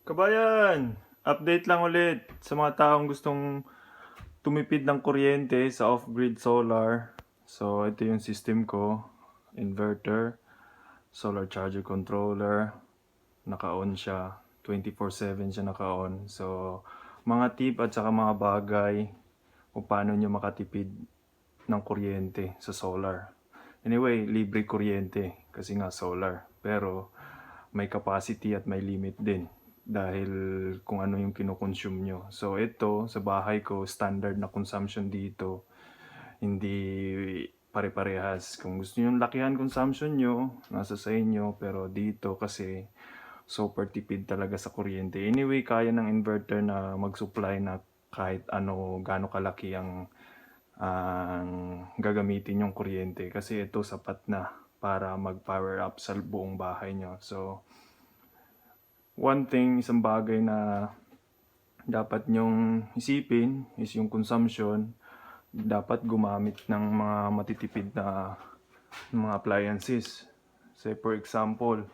Kabayan, update lang ulit sa mga taong gustong tumipid ng kuryente sa off-grid solar. So, ito yung system ko. Inverter, solar charger controller, naka-on siya. 24-7 siya naka-on. So, mga tip at saka mga bagay kung paano nyo makatipid ng kuryente sa solar. Anyway, libre kuryente kasi nga solar. Pero, may capacity at may limit din dahil kung ano yung kinoconsume nyo. So ito, sa bahay ko, standard na consumption dito. Hindi pare-parehas. Kung gusto nyo lakihan consumption nyo, nasa sa inyo. Pero dito kasi super tipid talaga sa kuryente. Anyway, kaya ng inverter na mag-supply na kahit ano, gaano kalaki ang ang gagamitin yung kuryente kasi ito sapat na para mag-power up sa buong bahay nyo. So, one thing, isang bagay na dapat nyong isipin is yung consumption. Dapat gumamit ng mga matitipid na mga appliances. Say for example,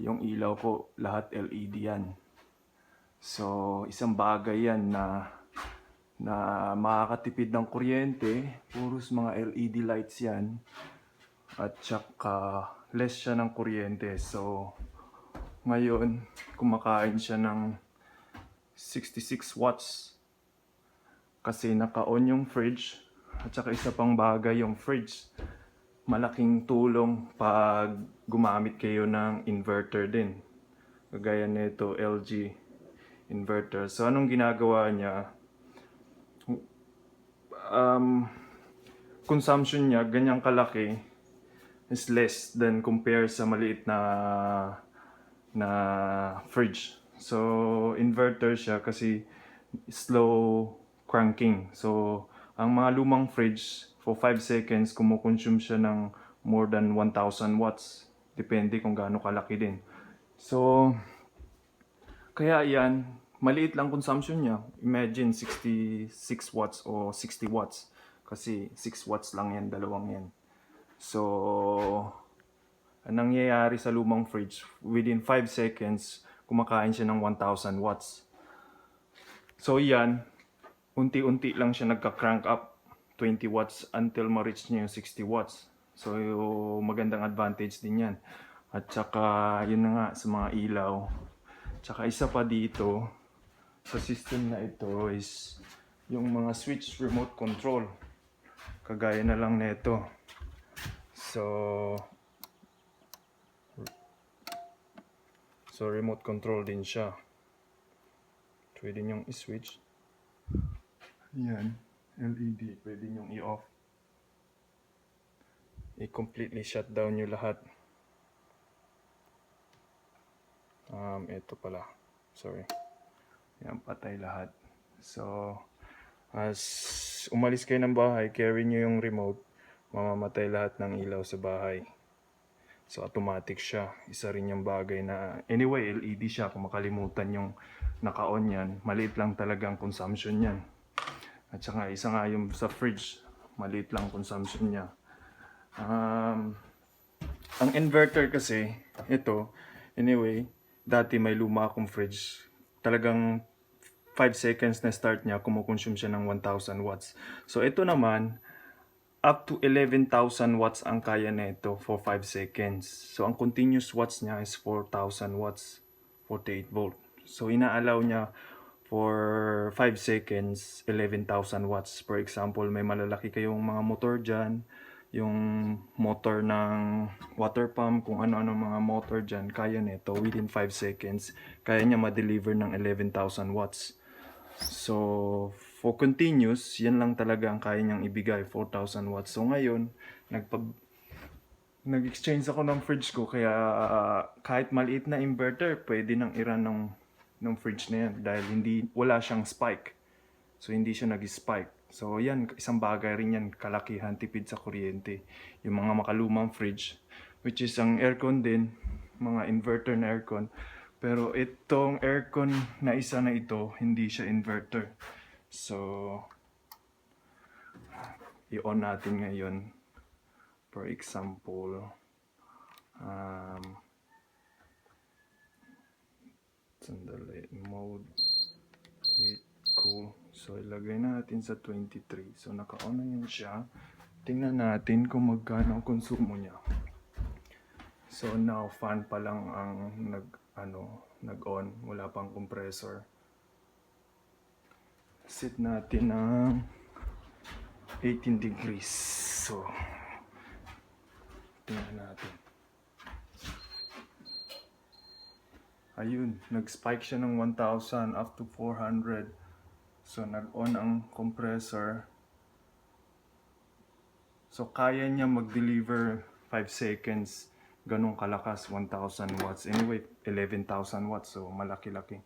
yung ilaw ko, lahat LED yan. So, isang bagay yan na na makakatipid ng kuryente, puros mga LED lights yan. At saka less siya ng kuryente. So, ngayon, kumakain siya ng 66 watts. Kasi naka-on yung fridge. At saka isa pang bagay yung fridge. Malaking tulong pag gumamit kayo ng inverter din. Kagaya nito, LG inverter. So, anong ginagawa niya? Um, consumption niya, ganyang kalaki, is less than compare sa maliit na na fridge. So, inverter siya kasi slow cranking. So, ang mga lumang fridge, for 5 seconds, kumukonsume siya ng more than 1,000 watts. Depende kung gaano kalaki din. So, kaya yan, maliit lang consumption niya. Imagine 66 watts o 60 watts. Kasi 6 watts lang yan, dalawang yan. So, nangyayari sa lumang fridge, within 5 seconds, kumakain siya ng 1,000 watts. So yan, unti-unti lang siya nagka-crank up 20 watts until ma-reach niya yung 60 watts. So magandang advantage din yan. At saka yun na nga sa mga ilaw. Tsaka isa pa dito sa system na ito is yung mga switch remote control. Kagaya na lang nito. So So remote control din siya. Pwede niyong i-switch. Yan. LED. Pwede niyong i-off. I-completely shut down nyo lahat. Um, ito pala. Sorry. Yan, patay lahat. So, as umalis kayo ng bahay, carry nyo yung remote, mamamatay lahat ng ilaw sa bahay. So automatic siya. Isa rin yung bagay na anyway LED siya kung makalimutan yung naka-on yan. Maliit lang talaga ang consumption niyan. At saka isa nga yung sa fridge, maliit lang consumption niya. Um, ang inverter kasi, ito, anyway, dati may luma akong fridge. Talagang 5 seconds na start niya, kumukonsume siya ng 1,000 watts. So ito naman, up to 11,000 watts ang kaya nito for 5 seconds. So ang continuous watts niya is 4,000 watts, 48 volt. So inaalaw niya for 5 seconds 11,000 watts. For example, may malalaki kayong mga motor dyan, yung motor ng water pump, kung ano-ano mga motor dyan, kaya nito within 5 seconds, kaya niya ma-deliver ng 11,000 watts. So, for continuous, yan lang talaga ang kaya niyang ibigay, 4,000 watts. So, ngayon, nagpag nag-exchange ako ng fridge ko kaya ah, kahit maliit na inverter pwede nang i-run ng ng fridge na yan dahil hindi wala siyang spike. So hindi siya nag-spike. So yan isang bagay rin yan kalakihan tipid sa kuryente. Yung mga makalumang fridge which is ang aircon din, mga inverter na aircon. Pero itong aircon na isa na ito, hindi siya inverter. So i-on natin ngayon. For example, um, Sandali. Mode. Heat. Cool. So, ilagay natin sa 23. So, naka-on na yun siya. Tingnan natin kung magkano ang konsumo niya. So, now, fan pa lang ang nag, ano, nag-on. Wala pang compressor. Set natin ng 18 degrees. So, tingnan natin. Ayun, nag-spike siya ng 1,000 up to 400. So, nag-on ang compressor. So, kaya niya mag-deliver 5 seconds. Ganong kalakas, 1,000 watts. Anyway, 11,000 watts. So, malaki-laki.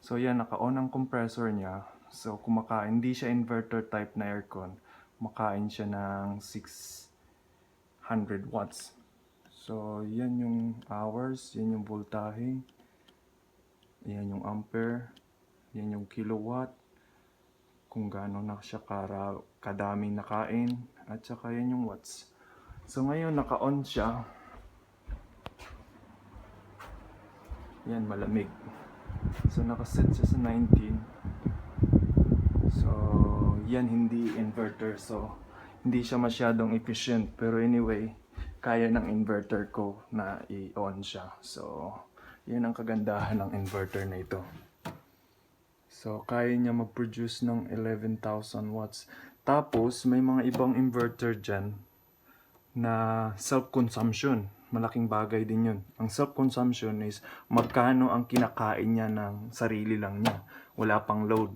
So, yan, naka-on ang compressor niya. So, kumakain, hindi siya inverter type na aircon. Makain siya ng 600 watts. So, yan yung hours, yan yung voltahe. Yan yung ampere. Yan yung kilowatt. Kung gaano na siya kara, kadaming nakain. At saka yan yung watts. So ngayon naka-on siya. Yan, malamig. So nakaset siya sa 19. So yan hindi inverter. So hindi siya masyadong efficient. Pero anyway, kaya ng inverter ko na i-on siya. So yan ang kagandahan ng inverter na ito. So, kaya niya mag-produce ng 11,000 watts. Tapos, may mga ibang inverter dyan na self-consumption. Malaking bagay din yun. Ang self-consumption is magkano ang kinakain niya ng sarili lang niya. Wala pang load.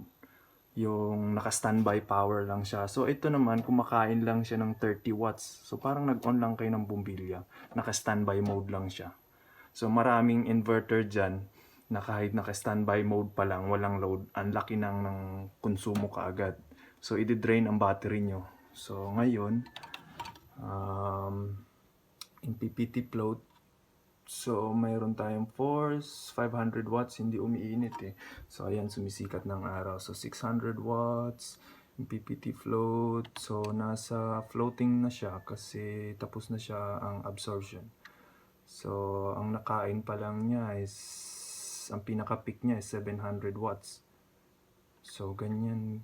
Yung naka-standby power lang siya. So, ito naman, kumakain lang siya ng 30 watts. So, parang nag-on lang kayo ng bumbilya. Naka-standby mode lang siya. So maraming inverter dyan na kahit naka-standby mode pa lang, walang load, ang laki nang ng konsumo kaagad. So i-drain ang battery nyo. So ngayon, um, in PPT float, so mayroon tayong force, 500 watts, hindi umiinit eh. So ayan, sumisikat ng araw. So 600 watts, PPT float, so nasa floating na siya kasi tapos na siya ang absorption. So, ang nakain pa lang niya is, ang pinaka-peak niya is 700 watts. So, ganyan.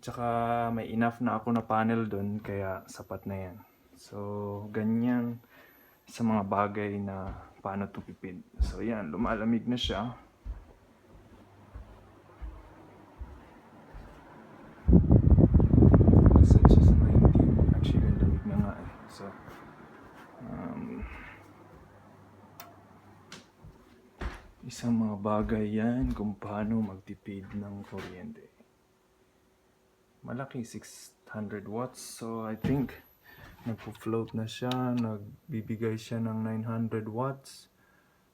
Tsaka may enough na ako na panel doon, kaya sapat na yan. So, ganyan sa mga bagay na paano tupipid. So, yan, lumalamig na siya. Nasa siya sa 19. Actually, ang lamig na nga eh. So, um, isang mga bagay yan kung paano magtipid ng kuryente. Malaki, 600 watts. So, I think, nagpo-float na siya. Nagbibigay siya ng 900 watts.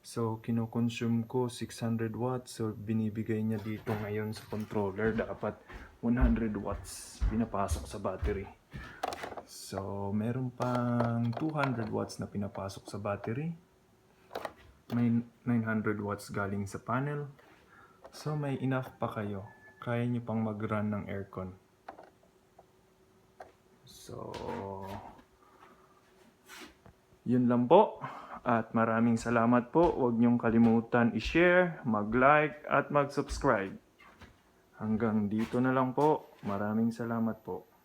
So, kinokonsume ko 600 watts. So, binibigay niya dito ngayon sa controller. Dapat 100 watts pinapasok sa battery. So, meron pang 200 watts na pinapasok sa battery. May 900 watts galing sa panel. So, may enough pa kayo. Kaya nyo pang mag-run ng aircon. So, yun lang po. At maraming salamat po. Huwag niyong kalimutan i-share, mag-like, at mag-subscribe. Hanggang dito na lang po. Maraming salamat po.